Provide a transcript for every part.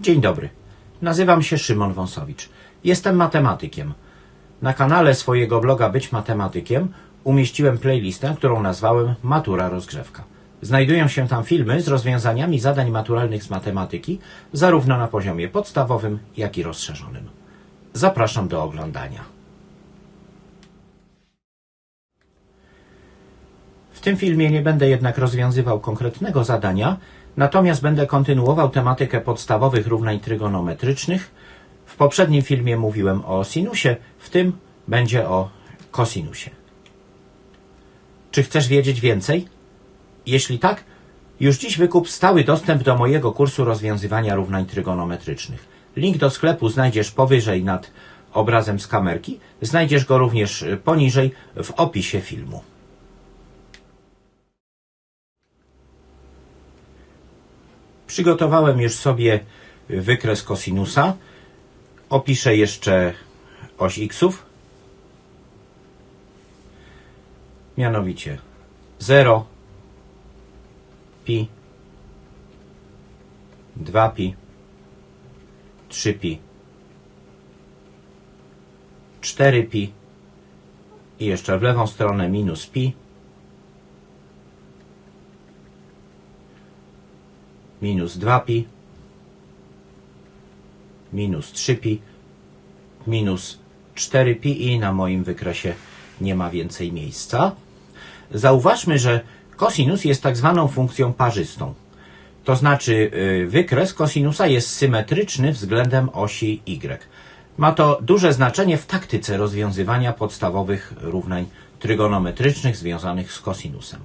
Dzień dobry. Nazywam się Szymon Wąsowicz. Jestem matematykiem. Na kanale swojego bloga Być Matematykiem umieściłem playlistę, którą nazwałem Matura Rozgrzewka. Znajdują się tam filmy z rozwiązaniami zadań maturalnych z matematyki, zarówno na poziomie podstawowym, jak i rozszerzonym. Zapraszam do oglądania. Tym filmie nie będę jednak rozwiązywał konkretnego zadania, natomiast będę kontynuował tematykę podstawowych równań trygonometrycznych. W poprzednim filmie mówiłem o sinusie, w tym będzie o kosinusie. Czy chcesz wiedzieć więcej? Jeśli tak, już dziś wykup stały dostęp do mojego kursu rozwiązywania równań trygonometrycznych. Link do sklepu znajdziesz powyżej nad obrazem z kamerki. Znajdziesz go również poniżej w opisie filmu. Przygotowałem już sobie wykres kosinusa. Opiszę jeszcze oś xów. Mianowicie 0, pi, 2pi, 3pi, 4pi i jeszcze w lewą stronę minus pi, minus 2pi, minus 3pi, minus 4pi i na moim wykresie nie ma więcej miejsca. Zauważmy, że kosinus jest tak zwaną funkcją parzystą. To znaczy y, wykres kosinusa jest symetryczny względem osi y. Ma to duże znaczenie w taktyce rozwiązywania podstawowych równań trygonometrycznych związanych z kosinusem.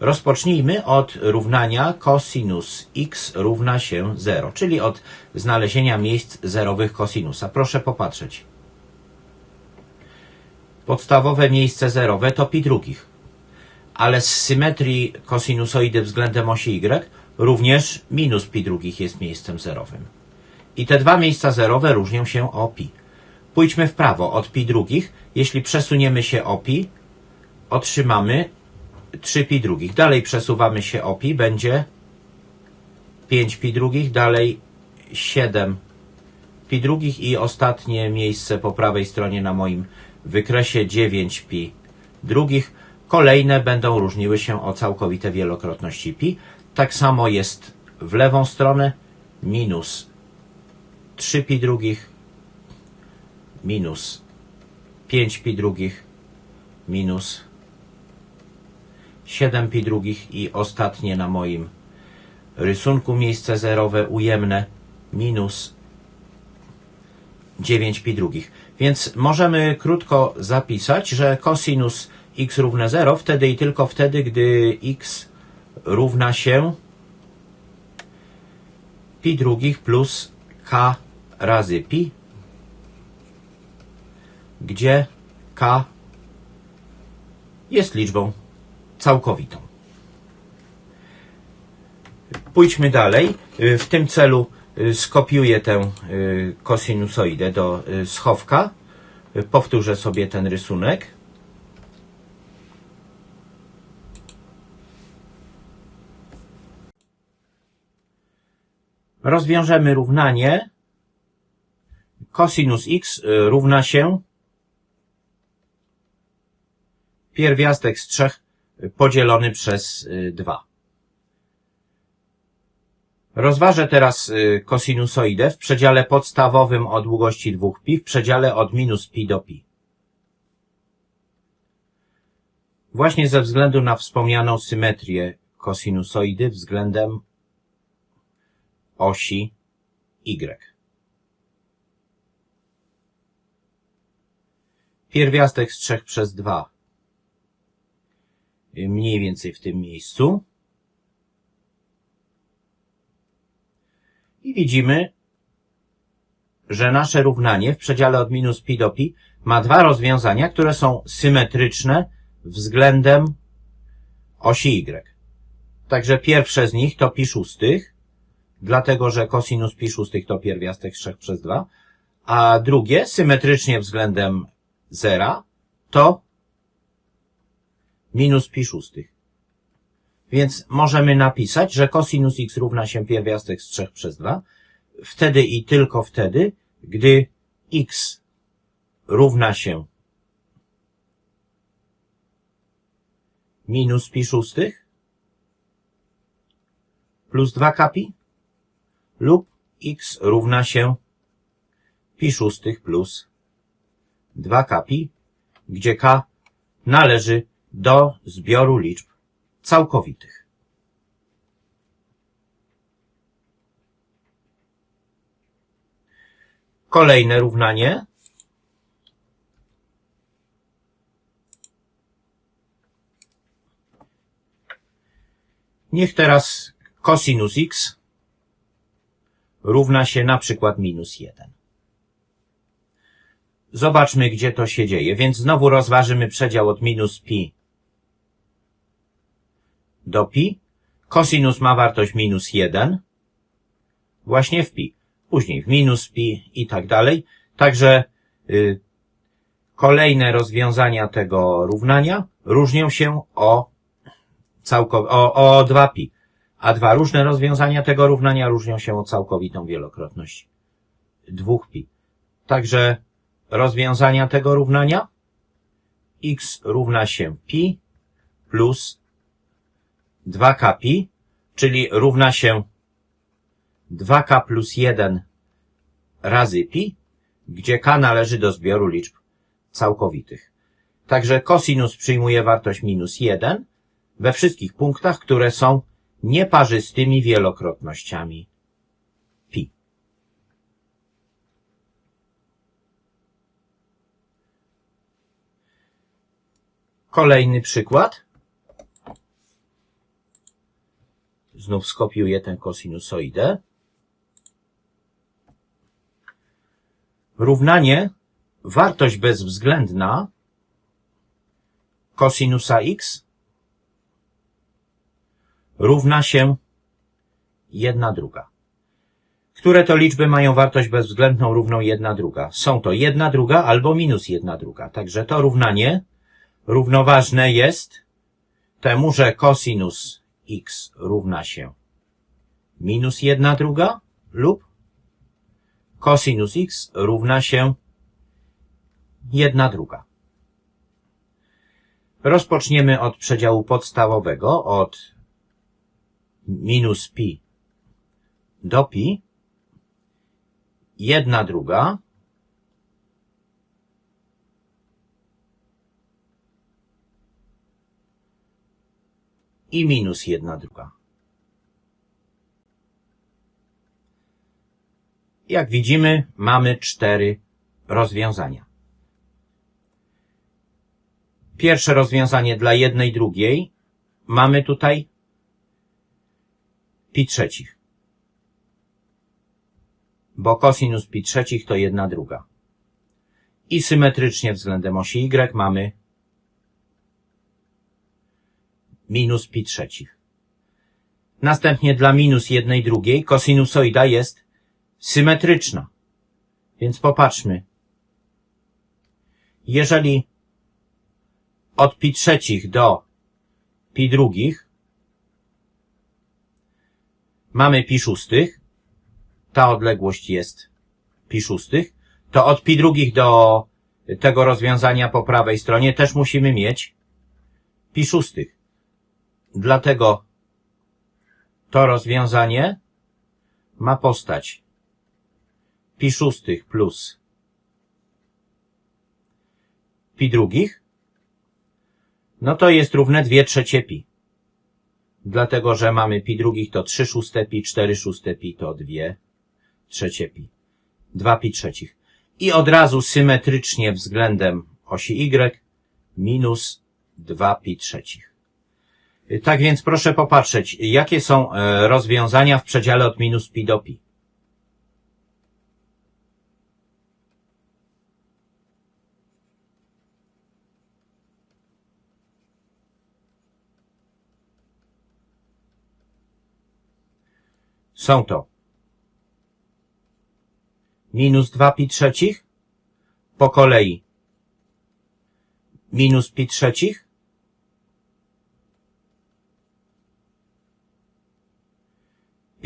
Rozpocznijmy od równania cosinus x równa się 0, czyli od znalezienia miejsc zerowych kosinusa. Proszę popatrzeć. Podstawowe miejsce zerowe to pi drugich, ale z symetrii kosinusoidy względem osi y również minus pi drugich jest miejscem zerowym. I te dwa miejsca zerowe różnią się o pi. Pójdźmy w prawo od pi drugich. Jeśli przesuniemy się o pi, otrzymamy 3 pi drugich. Dalej przesuwamy się o pi, będzie 5 pi drugich, dalej 7 pi drugich i ostatnie miejsce po prawej stronie na moim wykresie 9 pi drugich. Kolejne będą różniły się o całkowite wielokrotności pi. Tak samo jest w lewą stronę minus 3 pi drugich, minus 5 pi drugich, minus 7 pi drugich i ostatnie na moim rysunku miejsce zerowe ujemne minus 9 pi drugich. Więc możemy krótko zapisać, że cosinus x równe 0 wtedy i tylko wtedy, gdy x równa się pi drugich plus k razy pi, gdzie k jest liczbą całkowitą. Pójdźmy dalej. Y, W tym celu y, skopiuję tę y, kosinusoidę do schowka. Powtórzę sobie ten rysunek. Rozwiążemy równanie. Cosinus x równa się pierwiastek z 3 podzielony przez 2. Rozważę teraz y, kosinusoidę w przedziale podstawowym o długości 2pi, w przedziale od minus pi do pi. Właśnie ze względu na wspomnianą symetrię kosinusoidy względem osi y. Pierwiastek z 3 przez 2 mniej więcej w tym miejscu. I widzimy, że nasze równanie w przedziale od minus pi do pi ma dwa rozwiązania, które są symetryczne względem osi y. Także pierwsze z nich to pi szóstych, dlatego że cosinus pi szóstych to pierwiastek 3 przez 2, a drugie symetrycznie względem zera to minus pi szóstych. Więc możemy napisać, że cosinus x równa się pierwiastek z 3 przez 2. wtedy i tylko wtedy, gdy x równa się minus pi szóstych plus 2 kapi lub x równa się pi szóstych plus 2 kapi, gdzie k należy do zbioru liczb całkowitych. Kolejne równanie. Niech teraz cosinus x równa się na przykład minus 1. Zobaczmy, gdzie to się dzieje. Więc znowu rozważymy przedział od minus pi do pi. Cosinus ma wartość minus 1. Właśnie w pi. Później w minus pi i tak dalej. Także y, kolejne rozwiązania tego równania różnią się o, całkow- o, o 2pi. A dwa różne rozwiązania tego równania różnią się o całkowitą wielokrotność 2pi. Także rozwiązania tego równania x równa się pi plus 2k pi, czyli równa się 2k plus 1 razy pi, gdzie k należy do zbioru liczb całkowitych. Także cosinus przyjmuje wartość minus 1 we wszystkich punktach, które są nieparzystymi wielokrotnościami pi. Kolejny przykład. Znów skopiuję tę kosinusoidę. Równanie wartość bezwzględna kosinusa x równa się jedna druga. Które to liczby mają wartość bezwzględną równą jedna druga? Są to jedna druga albo minus jedna druga. Także to równanie równoważne jest temu, że cosinus x równa się minus jedna druga lub cosinus x równa się jedna druga. Rozpoczniemy od przedziału podstawowego, od minus pi do pi, jedna druga i minus jedna druga. Jak widzimy, mamy cztery rozwiązania. Pierwsze rozwiązanie dla jednej drugiej mamy tutaj pi trzecich. Bo cosinus pi trzecich to jedna druga. I symetrycznie względem osi y mamy minus pi trzecich. Następnie dla minus jednej drugiej kosinusoida jest symetryczna. Więc popatrzmy. Jeżeli od pi trzecich do pi drugich mamy pi szóstych, ta odległość jest pi szóstych, to od pi drugich do tego rozwiązania po prawej stronie też musimy mieć pi szóstych. Dlatego to rozwiązanie ma postać pi szóstych plus pi drugich, no to jest równe 2 trzecie pi. Dlatego, że mamy pi drugich to 3 szóste pi, 4 szóste pi to 2 trzecie pi. 2 pi trzecich. I od razu symetrycznie względem osi y minus 2 pi trzecich. Tak więc proszę popatrzeć, jakie są e, rozwiązania w przedziale od minus pi do pi. Są to minus 2 pi trzecich po kolei minus pi trzecich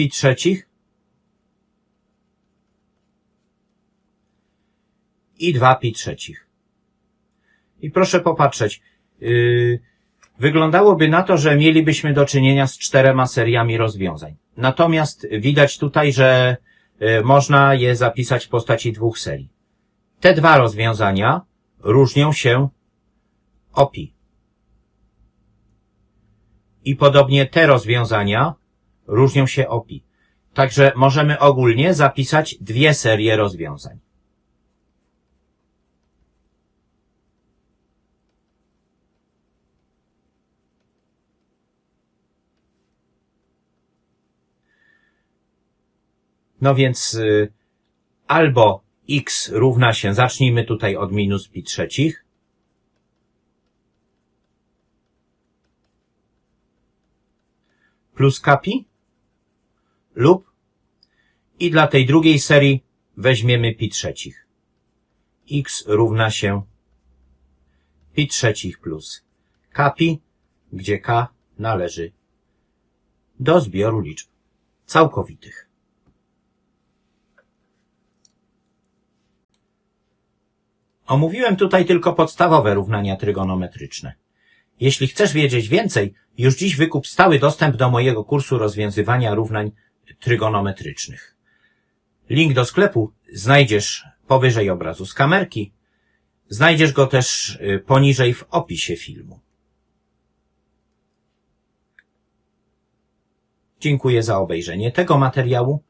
i trzecich i 2 pi trzecich. I proszę popatrzeć, yy, wyglądałoby na to, że mielibyśmy do czynienia z czterema seriami rozwiązań. Natomiast widać tutaj, że yy, można je zapisać w postaci dwóch serii. Te dwa rozwiązania różnią się o pi. I podobnie te rozwiązania różnią się o pi. Także możemy ogólnie zapisać dwie serie rozwiązań. No więc y, albo x równa się, zacznijmy tutaj od minus pi trzecich, plus kapi lub i dla tej drugiej serii weźmiemy pi trzecich. x równa się pi trzecich plus kapi, gdzie k należy do zbioru liczb całkowitych. Omówiłem tutaj tylko podstawowe równania trygonometryczne. Jeśli chcesz wiedzieć więcej, już dziś wykup stały dostęp do mojego kursu rozwiązywania równań trygonometrycznych. Link do sklepu znajdziesz powyżej obrazu z kamerki. Znajdziesz go też y, poniżej w opisie filmu. Dziękuję za obejrzenie tego materiału.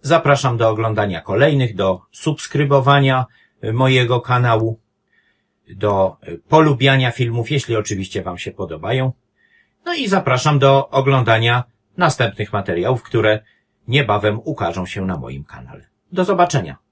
Zapraszam do oglądania kolejnych, do subskrybowania y, mojego kanału, do y, polubiania filmów, jeśli oczywiście Wam się podobają. No i zapraszam do oglądania następnych materiałów, które niebawem ukażą się na moim kanale. Do zobaczenia.